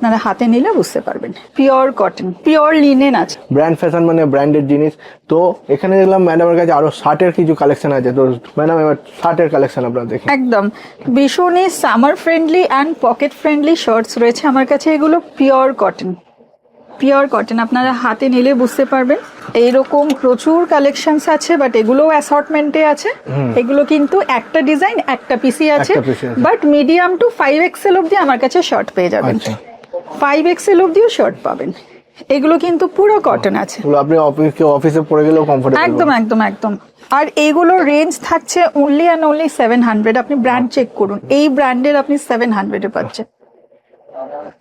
আপনারা হাতে নিলে বুঝতে পারবেন। পিওর কটন পিওর লিনেন আছে। ব্র্যান্ড ফ্যাশন মানে ব্র্যান্ডেড জিনিস। তো এখানে দেখলাম ম্যাডামের কাছে আরও শার্টের কিছু কালেকশন আছে। তো ম্যাডাম এবার শার্টের কালেকশন আপনারা দেখি। একদম। ভীষণই summer friendly and pocket friendly shorts রয়েছে আমার কাছে। এগুলো পিওর কটন পিওর কটন আপনারা হাতে নিলে বুঝতে পারবেন। এইরকম প্রচুর কালেকশনস আছে বাট এগুলোও অ্যাসর্টমেন্টে আছে। এগুলো কিন্তু একটা ডিজাইন একটা পিসি আছে। But medium to five XL অব্দি আমার কাছে শর্ট পেয়ে যাবেন। আচ্ছা। ফাইভ এক্সেল অব্দিও শর্ট পাবেন। এগুলো কিন্তু পুরো কটন আছে। আপনি অফিস কেউ অফিসে পরে গেলেও কমফোর্টেবল একদম একদম একদম। আর এইগুলো রেঞ্জ থাকছে only and only seven hundred আপনি ব্র্যান্ড চেক করুন। এই ব্র্যান্ডের আপনি সেভেন হান্ড্রেডে পাচ্ছেন।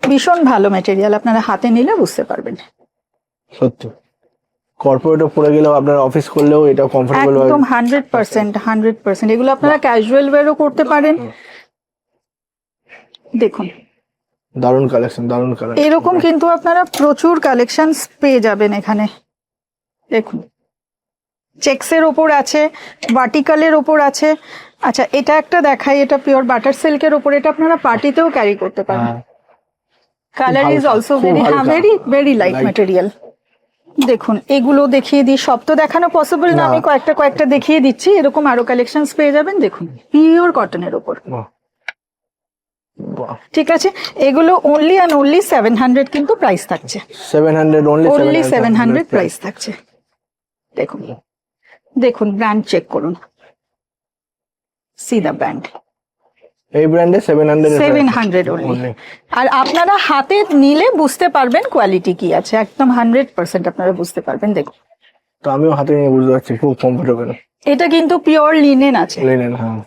ভীষণ ভালো মেটেরিয়াল আপনারা হাতে নিলে বুঝতে পারবেন। সত্যি। কর্পোরেটে পরে গেলেও আপনার অফিস করলেও এটা কমফোর্টেবল একদম হান্ড্রেড পার্সেন্ট হান্ড্রেড পার্সেন্ট এগুলো আপনারা ক্যাজুয়াল ওয়্যারও করতে পারেন। দেখুন। দারুণ কালেকশন দারুণ কালার এরকম কিন্তু আপনারা প্রচুর কালেকশন পেয়ে যাবেন এখানে। দেখুন। চেক্সের ওপর আছে ভার্টিকালের ওপর আছে। আচ্ছা এটা একটা দেখাই এটা পিওর বাটার সিল্কের ওপর এটা আপনারা পার্টিতেও ক্যারি করতে পারেন। Colour is also. ভেরি হ্যাঁ ভেরি ভেরি লাইট. ম্যাটেরিয়াল দেখুন এগুলো দেখিয়ে দিই। সব তো দেখানো পসিবল না। আমি কয়েকটা কয়েকটা দেখিয়ে দিচ্ছি। এরকম আরও কালেকশন পেয়ে যাবেন দেখুন। পিওর কটনের ওপর। ঠিক আছে? এগুলো only and only seven hundred কিন্তু প্রাইস থাকছে। Seven hundred only seven hundred price থাকছে। দেখুন দেখুন ব্র্যান্ড চেক করুন। সি দ্য ব্র্যান্ড এই ব্র্যান্ডে seven hundred seven hundred only আর আপনারা হাতে নিলে বুঝতে পারবেন কোয়ালিটি কি আছে। একদম হান্ড্রেড পার্সেন্ট আপনারা বুঝতে পারবেন। দেখুন। তো আমিও হাতে নিয়ে বুঝতে পারছি খুব কমফোর্টেবল এটা কিন্তু পিওর লিনেন আছে। লিনেন হ্যাঁ।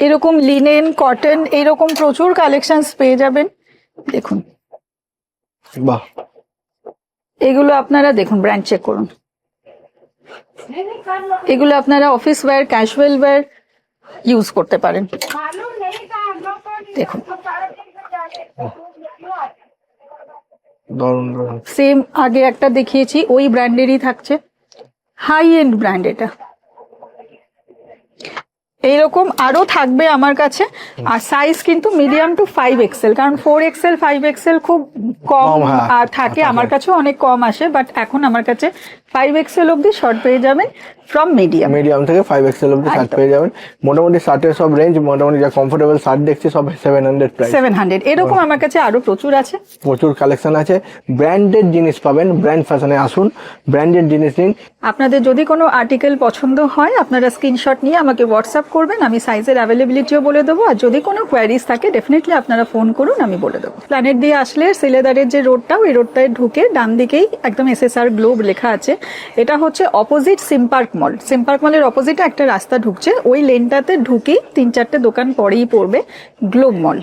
এরকম লিনেন কটন এরকম প্রচুর কালেকশন পেয়ে যাবেন। দেখুন। বাহ। এগুলো আপনারা দেখুন ব্র্যান্ড চেক করুন। এগুলো আপনারা office wear casual wear use করতে পারেন। দেখুন। সেম আগে একটা দেখিয়েছি ওই ব্র্যান্ডেরই থাকছে। হাই এন্ড ব্র্যান্ড এটা। এইরকম আরও থাকবে আমার কাছে। আর সাইজ কিন্তু মিডিয়াম টু ফাইভ এক্সেল কারণ ফোর এক্সেল ফাইভ এক্সেল খুব কম হ্যাঁ, আর থাকে। আমার কাছেও অনেক কম আসে বাট এখন আমার কাছে ফাইভ এক্সেল অব্দি শর্ট পেয়ে যাবেন ফ্রম মিডিয়াম মিডিয়াম থেকে ফাইভ এক্সেল অব্দি শার্ট পেয়ে যাবেন। মোটামুটি শার্টের সব রেঞ্জ মোটামুটি যা কমফোর্টেবল শার্ট দেখছি সব seven hundred price seven hundred এরকম আমার কাছে আরও প্রচুর আছে। প্রচুর কালেকশন আছে। ব্র্যান্ডেড জিনিস পাবেন ব্র্যান্ড ফ্যাশনে আসুন। ব্র্যান্ডেড জিনিস নিন। আপনাদের যদি কোনো আর্টিকেল পছন্দ হয় আপনারা স্ক্রিনশট নিয়ে আমাকে হোয়াটসঅ্যাপ করবেন, আমি সাইজের অ্যাভেলেবিলিটিও বলে দেবো, আর যদি কোনো কোয়ারিজ থাকে ডেফিনেটলি আপনারা ফোন করুন, আমি বলে দেবো। প্ল্যানেট দিয়ে আসলে সিলেদারের যে রোডটা ওই রোডটায় ঢুকে ডান দিকেই একদম এসএসআর গ্লোব লেখা আছে। এটা হচ্ছে অপোজিট সিম্পার্ক মল সিম্পার্ক মলের অপোজিটে একটা রাস্তা ঢুকছে, ওই লেনটাতে ঢুকেই তিন চারটে দোকান পরেই পড়বে গ্লোব মল